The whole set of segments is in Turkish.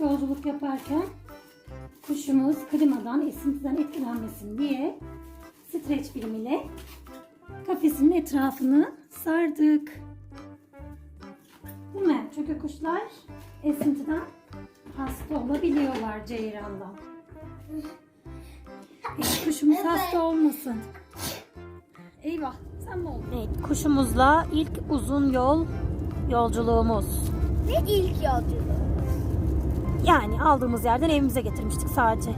yolculuk yaparken kuşumuz klimadan, esintiden etkilenmesin diye streç film ile kafesinin etrafını sardık. Değil mi? Çünkü kuşlar esintiden hasta olabiliyorlar ceyrandan. Evet, kuşumuz hasta olmasın. Eyvah sen mi oldun? Evet kuşumuzla ilk uzun yol yolculuğumuz. Ve ilk yolculuk. Yani aldığımız yerden evimize getirmiştik sadece.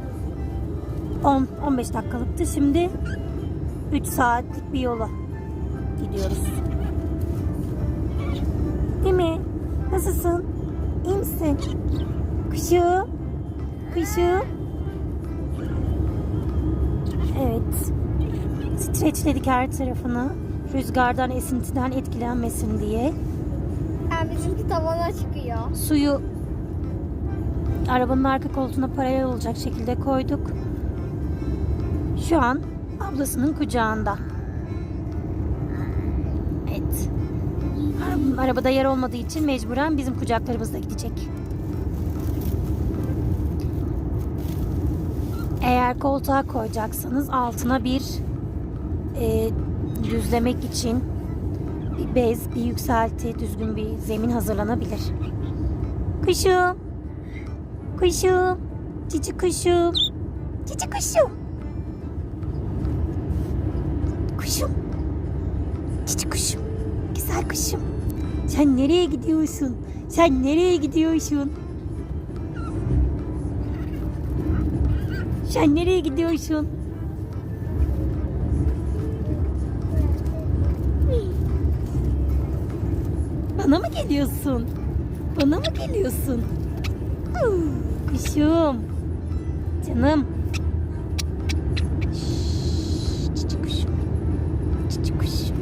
10-15 dakikalıktı. Şimdi 3 saatlik bir yola gidiyoruz. Değil mi? Nasılsın? İyi misin? Kuşu. Kuşu. Evet. Streçledik her tarafını. Rüzgardan, esintiden etkilenmesin diye. Yani bizimki tavana çıkıyor. Suyu arabanın arka koltuğuna paralel olacak şekilde koyduk. Şu an ablasının kucağında. Evet. Ara- Arabada yer olmadığı için mecburen bizim kucaklarımızda gidecek. Eğer koltuğa koyacaksanız altına bir e, düzlemek için bir bez, bir yükselti, düzgün bir zemin hazırlanabilir. Kuşum. Kuşum. Cici kuşum. Cici kuşum. Kuşum. Cici kuşum. Güzel kuşum. Sen nereye gidiyorsun? Sen nereye gidiyorsun? Sen nereye gidiyorsun? Bana mı geliyorsun? Bana mı geliyorsun? Kuşum. Canım. Cici kuşum. Cici kuşum.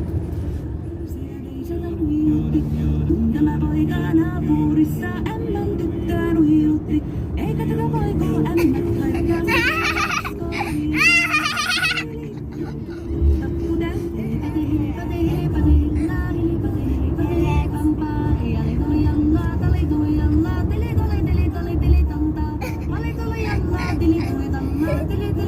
धीरे धीरे